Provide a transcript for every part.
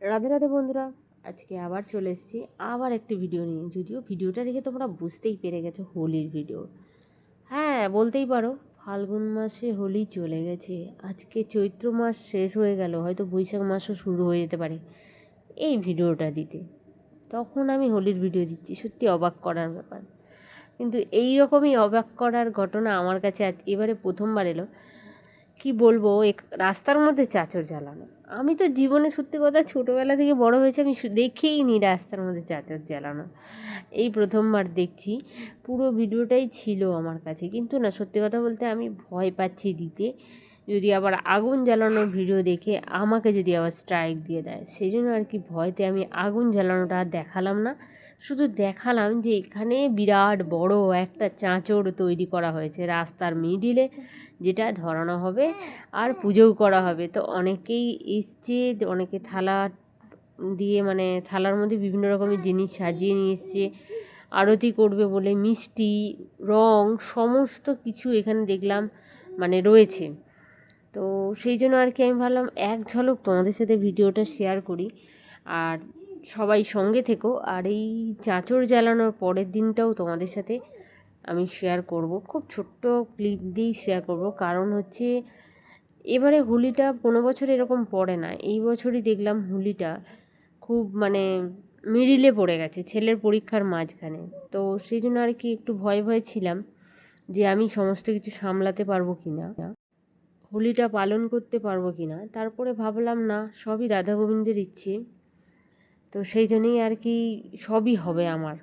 রাধে রাধে বন্ধুরা, আজকে আবার চলে এসেছি আবার একটি ভিডিও নিয়ে। যদিও ভিডিওটা দেখে তোমরা বুঝতেই পেরে গেছো হোলির ভিডিও হ্যাঁ বলতেই পারো, ফাল্গুন মাসে হোলি চলে গেছে। আজকে চৈত্র মাস শেষ হয়ে গেল, হয়তো বৈশাখ মাসও শুরু হয়ে যেতে পারে এই ভিডিওটা দিতে। তখন আমি হোলির ভিডিও দিচ্ছি, সত্যি অবাক করার ব্যাপার। কিন্তু এই রকমই অবাক করার ঘটনা আমার কাছে আজ এবারে প্রথমবার এলো। কি বলব, এক- রাস্তার মধ্যে চাচর জ্বালানো। আমি তো জীবনে সত্যি কথা ছোটোবেলা থেকে বড় হয়েছে, আমি দেখেই নি রাস্তার মধ্যে চাচর জ্বালানো। এই প্রথমবার দেখছি, পুরো ভিডিওটাই ছিল আমার কাছে। কিন্তু না, সত্যি কথা বলতে আমি ভয় পাচ্ছি দিতে। যদি আবার আগুন জ্বালানোর ভিডিও দেখে আমাকে যদি আবার স্ট্রাইক দিয়ে দেয় সেই জন্য আর কি ভয়তে আমি আগুন জ্বালানোটা আর দেখালাম না। শুধু দেখালাম যে এখানে বিরাট বড় একটা চাঁচর তৈরি করা হয়েছে রাস্তার মিডিলে যেটা ধরানো হবে আর পুজোও করা হবে। তো অনেকেই এসছে অনেকে থালা দিয়ে মানে থালার মধ্যে বিভিন্ন রকমের জিনিস সাজিয়ে নিয়ে এসছে। আরতি করবে বলে মিষ্টি রং সমস্ত কিছু এখানে দেখলাম মানে রয়েছে। তো সেই জন্য আর কি আমি ভাবলাম এক ঝলক তোমাদের সাথে ভিডিওটা শেয়ার করি। আর সবাই সঙ্গে থেকো। আর এই চাঁচর জ্বালানোর পরের দিনটাও তোমাদের সাথে আমি শেয়ার করব। খুব ছোট্ট ক্লিপ দিয়েই শেয়ার করব। কারণ হচ্ছে, এবারে হোলিটা কোনো বছর এরকম পড়ে না। এই বছরই দেখলাম হোলিটা খুব মানে মিডিলে পড়ে গেছে, ছেলের পরীক্ষার মাঝখানে। তো সেই জন্য আর কি একটু ভয় ভয় ছিলাম যে আমি সমস্ত কিছু সামলাতে পারব কি না হোলিটা পালন করতে পারব কি না তারপরে ভাবলাম, না, সবই রাধা গোবিন্দের ইচ্ছে। তো সেই জন্যই আর কি সবই হবে আমার।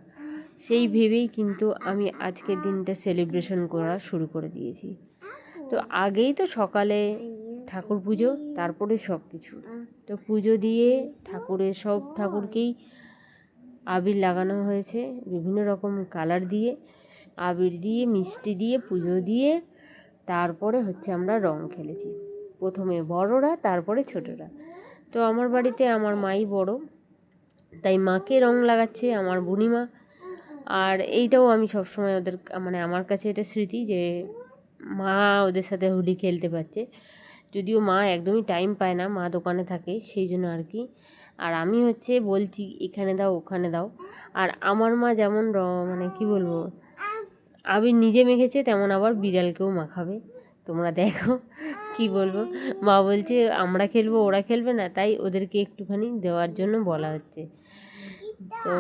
সেই ভেবেই কিন্তু আমি আজকের দিনটা সেলিব্রেশন করা শুরু করে দিয়েছি। তো আগেই তো সকালে ঠাকুর পুজো, তারপরে সব কিছু তো পুজো দিয়ে ঠাকুরের সব ঠাকুরকেই আবির লাগানো হয়েছে, বিভিন্ন রকম কালার দিয়ে। আবির দিয়ে, মিষ্টি দিয়ে, পুজো দিয়ে, তারপরে হচ্ছে আমরা রং খেলেছি। প্রথমে বড়রা, তারপরে ছোটরা। তো আমার বাড়িতে আমার মাই বড়, তাই মাকে রং লাগাচ্ছে, আমার বুনিমা আর এইটাও আমি সবসময় ওদের মানে আমার কাছে এটা স্মৃতি যে মা ওদের সাথে হোলি খেলতে পারছে। যদিও মা একদমই টাইম পায় না, মা দোকানে থাকে, সেই জন্য আর কি। আর আমি হচ্ছে বলছি, এখানে দাও, ওখানে দাও। আর আমার মা যেমন মানে কি বলব, আবির নিজে মেখেছে, তেমন আবার বিড়ালকেও মাখাবে। তোমরা দেখো কি বলব। মা বলছে, আমরা খেলব, ওরা খেলবে না। তাই ওদেরকে একটুখানি দেওয়ার জন্য বলা হচ্ছে। তো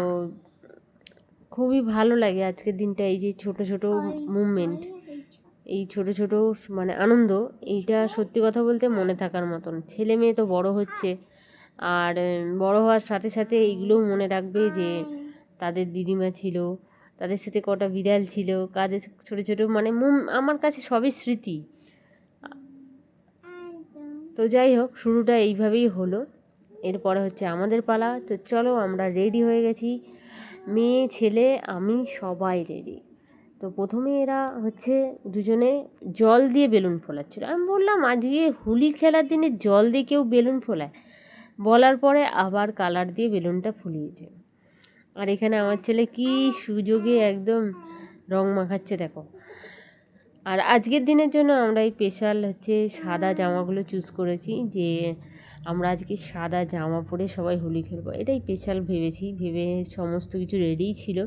খুবই ভালো লাগে আজকের দিনটা এই যে ছোট ছোট মুভমেন্ট এই ছোট ছোট মানে আনন্দ এইটা সত্যি কথা বলতে মনে থাকার মতন। ছেলে মেয়ে তো বড় হচ্ছে আর বড় হওয়ার সাথে সাথে এইগুলোও মনে রাখবে যে তাদের দিদিমা ছিল তাদের সাথে কটা বিড়াল ছিল কাদের ছোট ছোট মানে মুম আমার কাছে সবই স্মৃতি। তো যাই হোক শুরুটা এইভাবেই হলো। এরপরে হচ্ছে আমাদের পালা। তো চলো আমরা রেডি হয়ে গেছি। মেয়ে, ছেলে, আমি সবাই রেডি তো প্রথমে এরা হচ্ছে দুজনে জল দিয়ে বেলুন ফোলাচ্ছিল। আমি বললাম আজকে হোলি খেলার দিনে জল দিয়ে কেউ বেলুন ফোলায়? বলার পরে আবার কালার দিয়ে বেলুনটা ফুলিয়েছে। আর এখানে আমার ছেলে কি সুযোগে একদম রং মাখাচ্ছে, দেখো। আর আজকের দিনের জন্য আমরা এই স্পেশাল হচ্ছে সাদা জামাগুলো চুজ করেছি যে আমরা আজকে সাদা জামা পরে সবাই হোলি খেলব। এটাই স্পেশাল ভেবেছি, ভেবে সমস্ত কিছু রেডিই ছিল।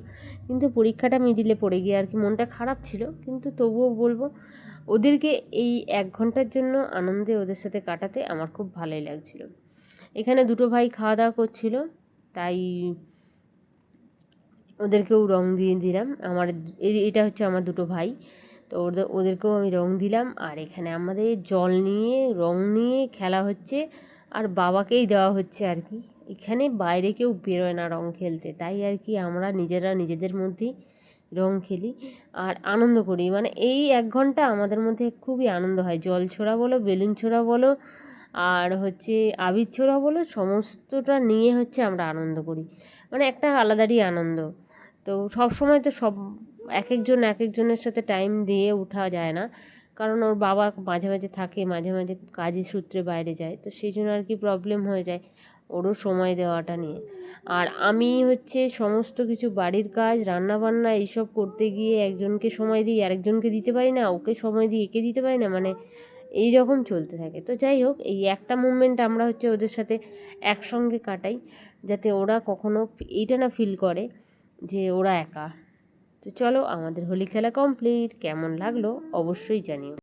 কিন্তু পরীক্ষাটা মিডিলে পড়ে গিয়ে আর কি মনটা খারাপ ছিল। কিন্তু তবুও বলব, ওদেরকে এই এক ঘণ্টার জন্য আনন্দে ওদের সাথে কাটাতে আমার খুব ভালোই লাগছিল। এখানে দুটো ভাই খাওয়া দাওয়া করছিল, তাই ওদেরকেও রং দিয়ে দিলাম। আমার এটা হচ্ছে আমার দুটো ভাই। তো ওদের, ওদেরকেও আমি রং দিলাম। আর এখানে আমাদের জল নিয়ে, রং নিয়ে খেলা হচ্ছে। আর বাবাকেই দেওয়া হচ্ছে আর কি। এখানে বাইরে কেউ বেরোয় না রং খেলতে। তাই আর কি আমরা নিজেরা নিজেদের মধ্যেই রং খেলি। আর আনন্দ করি। মানে এই এক ঘণ্টা আমাদের মধ্যে খুবই আনন্দ হয়। জল ছোড়া বলো, বেলুন ছোড়া বলো, আর হচ্ছে আবির ছোড়া বলো, সমস্তটা নিয়ে হচ্ছে আমরা আনন্দ করি। মানে একটা আলাদারই আনন্দ। তো সব সময় তো সব এক একজন এক একজনের সাথে টাইম দিয়ে উঠা যায় না। কারণ ওর বাবা মাঝে মাঝে থাকে, মাঝে মাঝে কাজের সূত্রে বাইরে যায়। তো সেই জন্য আর কি প্রবলেম হয়ে যায় ওরও সময় দেওয়াটা নিয়ে। আর আমি হচ্ছে সমস্ত কিছু বাড়ির কাজ, রান্নাবান্না এইসব করতে গিয়ে একজনকে সময় দিই, আরেকজনকে দিতে পারি না, ওকে সময় দিই, একে দিতে পারি না মানে এই রকম চলতে থাকে। তো যাই হোক, এই একটা মুভমেন্ট আমরা হচ্ছে ওদের সাথে একসঙ্গে কাটাই, যাতে ওরা কখনো এইটা না ফিল করে যে ওরা একা। তো চলো আমাদের হোলি খেলা কমপ্লিট কেমন লাগল অবশ্যই জানিও।